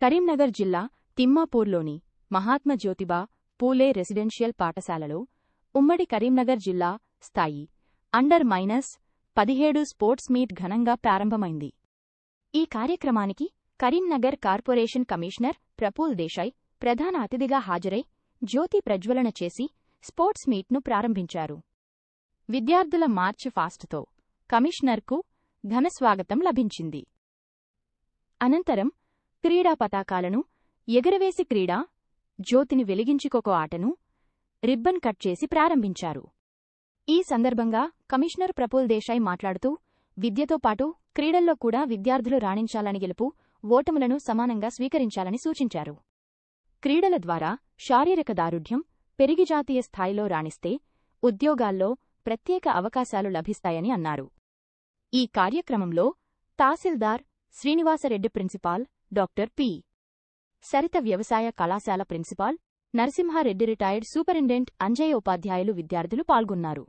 కరీంనగర్ జిల్లా తిమ్మాపూర్లోని మహాత్మా జ్యోతిబా పూలే రెసిడెన్షియల్ పాఠశాలలో ఉమ్మడి కరీంనగర్ జిల్లా స్థాయి అండర్ మైనస్ పదిహేడు స్పోర్ట్స్ మీట్ ఘనంగా ప్రారంభమైంది. ఈ కార్యక్రమానికి కరీంనగర్ కార్పొరేషన్ కమిషనర్ ప్రపూల్ దేశాయ్ ప్రధాన అతిథిగా హాజరై జ్యోతి ప్రజ్వలన చేసి స్పోర్ట్స్ మీట్ను ప్రారంభించారు. విద్యార్థుల మార్చ్ ఫాస్ట్తో కమిషనర్కు ఘనస్వాగతం లభించింది. అనంతరం క్రీడా పతాకాలను ఎగురవేసి క్రీడా జ్యోతిని వెలిగించుకోకో ఆటను రిబ్బన్ కట్ చేసి ప్రారంభించారు. ఈ సందర్భంగా కమిషనర్ ప్రఫుల్ దేశాయ్ మాట్లాడుతూ విద్యతో పాటు క్రీడల్లో కూడా విద్యార్థులు రాణించాలని గెలుపు ఓటములను సమానంగా స్వీకరించాలని సూచించారు. క్రీడల ద్వారా శారీరక దారుఢ్యం పెరిగి జాతీయ స్థాయిలో రాణిస్తే ఉద్యోగాల్లో ప్రత్యేక అవకాశాలు లభిస్తాయని అన్నారు. ఈ కార్యక్రమంలో tahsildar Srinivasareddy principal doctor P. Saritha వ్యవసాయ కళాశాల principal Narasimhareddy retired superintendent Anjay ఉపాధ్యాయులు విద్యార్థులు పాల్గొన్నారు.